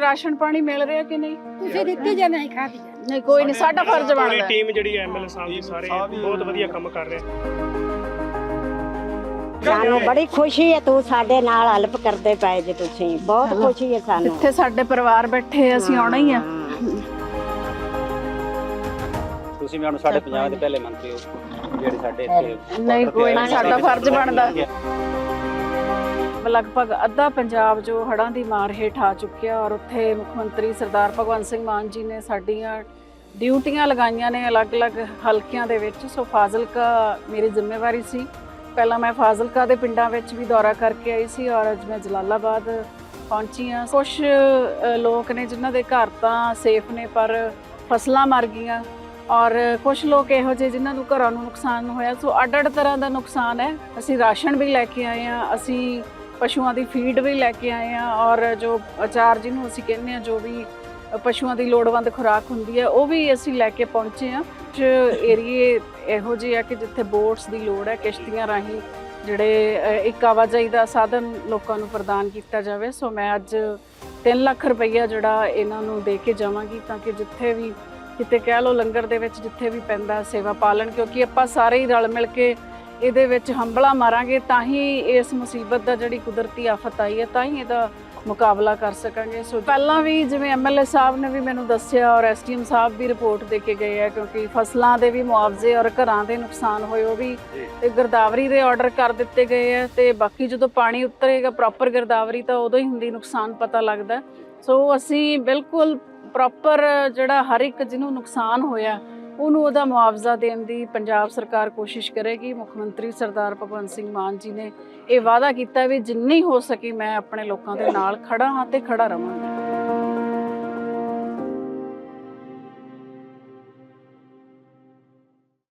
Ration ਪਾਣੀ ਮਿਲ ਰਿਹਾ ਕਿ ਨਹੀਂ? ਤੁਸੀਂ ਦਿੱਤੀ ਜਾਂ ਨਹੀਂ ਖਾਦੀ ਨਹੀਂ ਕੋਈ ਨਹੀਂ ਸਾਡਾ ਫਰਜ਼ ਬਣਦਾ। ਟੀਮ ਜਿਹੜੀ ਐਮਐਲਏ ਸਾਹਿਬ ਦੀ ਸਾਰੇ ਬਹੁਤ ਵਧੀਆ ਕੰਮ ਕਰ ਰਹੇ ਸਾਨੂੰ ਬੜੀ ਖੁਸ਼ੀ ਹੈ ਤੂੰ ਸਾਡੇ ਨਾਲ ਹੈਲਪ ਕਰਦੇ ਪਏ ਜੇ ਤੁਸੀਂ। ਬਹੁਤ ਖੁਸ਼ੀ ਹੈ ਸਾਨੂੰ। ਜਿੱਥੇ ਸਾਡੇ ਪਰਿਵਾਰ ਬੈਠੇ ਆ, ਅਸੀਂ ਆਉਣਾ ਹੀ ਆ। ਤੁਸੀਂ ਹੁਣ ਸਾਡੇ ਪੰਜਾਬ ਦੇ ਪਹਿਲੇ ਮੰਤਰੀ ਹੋ ਜਿਹੜੇ ਸਾਡੇ ਇੱਥੇ ਨਹੀਂ ਕੋਈ ਨਹੀਂ ਸਾਡਾ ਫਰਜ਼ ਬਣਦਾ। ਲਗਭਗ ਅੱਧਾ ਪੰਜਾਬ ਜੋ ਹੜ੍ਹਾਂ ਦੀ ਮਾਰ ਹੇਠ ਆ ਚੁੱਕਿਆ ਔਰ ਉੱਥੇ ਮੁੱਖ ਮੰਤਰੀ ਸਰਦਾਰ ਭਗਵੰਤ ਸਿੰਘ ਮਾਨ ਜੀ ਨੇ ਸਾਡੀਆਂ ਡਿਊਟੀਆਂ ਲਗਾਈਆਂ ਨੇ ਅਲੱਗ-ਅਲੱਗ ਹਲਕਿਆਂ ਦੇ ਵਿੱਚ। ਸੋ ਫਾਜ਼ਿਲਕਾ ਮੇਰੀ ਜ਼ਿੰਮੇਵਾਰੀ ਸੀ। ਪਹਿਲਾਂ ਮੈਂ ਫਾਜ਼ਿਲਕਾ ਦੇ ਪਿੰਡਾਂ ਵਿੱਚ ਵੀ ਦੌਰਾ ਕਰਕੇ ਆਈ ਸੀ ਔਰ ਅੱਜ ਮੈਂ ਜਲਾਲਾਬਾਦ ਪਹੁੰਚੀ ਹਾਂ। ਕੁਝ ਲੋਕ ਨੇ ਜਿਨ੍ਹਾਂ ਦੇ ਘਰ ਤਾਂ ਸੇਫ ਨੇ ਪਰ ਫਸਲਾਂ ਮਰ ਗਈਆਂ ਔਰ ਕੁਝ ਲੋਕ ਇਹੋ ਜਿਹੇ ਜਿਨ੍ਹਾਂ ਨੂੰ ਘਰਾਂ ਨੂੰ ਨੁਕਸਾਨ ਹੋਇਆ। ਸੋ ਅੱਡ-ਅੱਡ ਤਰ੍ਹਾਂ ਦਾ ਨੁਕਸਾਨ ਹੈ। ਅਸੀਂ ਰਾਸ਼ਨ ਵੀ ਲੈ ਕੇ ਆਏ ਹਾਂ। ਅਸੀਂ ਪਸ਼ੂਆਂ ਦੀ ਫੀਡ ਵੀ ਲੈ ਕੇ ਆਏ ਹਾਂ ਔਰ ਜੋ ਅਚਾਰ ਜਿਹਨੂੰ ਅਸੀਂ ਕਹਿੰਦੇ ਹਾਂ, ਜੋ ਵੀ ਪਸ਼ੂਆਂ ਦੀ ਲੋੜਵੰਦ ਖੁਰਾਕ ਹੁੰਦੀ ਹੈ, ਉਹ ਵੀ ਅਸੀਂ ਲੈ ਕੇ ਪਹੁੰਚੇ ਹਾਂ। ਕੁਝ ਏਰੀਏ ਇਹੋ ਜਿਹੇ ਆ ਕਿ ਜਿੱਥੇ ਬੋਟਸ ਦੀ ਲੋੜ ਹੈ, ਕਿਸ਼ਤੀਆਂ ਰਾਹੀਂ ਜਿਹੜੇ ਇੱਕ ਆਵਾਜਾਈ ਦਾ ਸਾਧਨ ਲੋਕਾਂ ਨੂੰ ਪ੍ਰਦਾਨ ਕੀਤਾ ਜਾਵੇ। ਸੋ ਮੈਂ ਅੱਜ 3 ਲੱਖ ਰੁਪਈਆ ਜਿਹੜਾ ਇਹਨਾਂ ਨੂੰ ਦੇ ਕੇ ਜਾਵਾਂਗੀ ਤਾਂ ਕਿ ਜਿੱਥੇ ਵੀ ਕਿਤੇ ਕਹਿ ਲਓ ਲੰਗਰ ਦੇ ਵਿੱਚ ਜਿੱਥੇ ਵੀ ਪੈਂਦਾ ਸੇਵਾ ਪਾਲਣ, ਕਿਉਂਕਿ ਆਪਾਂ ਸਾਰੇ ਹੀ ਰਲ ਮਿਲ ਕੇ ਇਹਦੇ ਵਿੱਚ ਹੰਬਲਾ ਮਾਰਾਂਗੇ ਤਾਂ ਹੀ ਇਸ ਮੁਸੀਬਤ ਦਾ ਜਿਹੜੀ ਕੁਦਰਤੀ ਆਫਤ ਆਈ ਹੈ ਤਾਂ ਹੀ ਇਹਦਾ ਮੁਕਾਬਲਾ ਕਰ ਸਕਾਂਗੇ ਸੋ ਪਹਿਲਾਂ ਵੀ ਜਿਵੇਂ ਐਮਐਲਏ ਸਾਹਿਬ ਨੇ ਵੀ ਮੈਨੂੰ ਦੱਸਿਆ ਔਰ ਐਸਟੀਐਮ ਸਾਹਿਬ ਵੀ ਰਿਪੋਰਟ ਦੇ ਕੇ ਗਏ ਆ ਕਿਉਂਕਿ ਫਸਲਾਂ ਦੇ ਵੀ ਮੁਆਵਜ਼ੇ ਔਰ ਘਰਾਂ ਦੇ ਨੁਕਸਾਨ ਹੋਏ ਉਹ ਵੀ ਤੇ ਗਿਰਦਾਵਰੀ ਦੇ ਆਰਡਰ ਕਰ ਦਿੱਤੇ ਗਏ ਆ ਤੇ ਬਾਕੀ ਜਦੋਂ ਪਾਣੀ ਉਤਰੇਗਾ ਪ੍ਰੋਪਰ ਗਿਰਦਾਵਰੀ ਤਾਂ ਉਦੋਂ ਹੀ ਹੁੰਦੀ ਨੁਕਸਾਨ ਪਤਾ ਲੱਗਦਾ। ਸੋ ਅਸੀਂ ਬਿਲਕੁਲ ਪ੍ਰੋਪਰ ਜਿਹੜਾ ਹਰ ਇੱਕ ਜਿਹਨੂੰ ਨੁਕਸਾਨ ਹੋਇਆ ਉਹਨੂੰ ਉਹਦਾ ਮੁਆਵਜ਼ਾ ਦੇਣ ਦੀ ਪੰਜਾਬ ਸਰਕਾਰ ਕੋਸ਼ਿਸ਼ ਕਰੇਗੀ। ਮੁੱਖ ਮੰਤਰੀ ਸਰਦਾਰ ਭਗਵੰਤ ਸਿੰਘ ਮਾਨ ਜੀ ਨੇ ਇਹ ਵਾਅਦਾ ਕੀਤਾ ਵੀ ਜਿੰਨੀ ਹੋ ਸਕੀ ਮੈਂ ਆਪਣੇ ਲੋਕਾਂ ਦੇ ਨਾਲ ਖੜਾ ਹਾਂ ਤੇ ਖੜਾ ਰਵਾਂਗੀ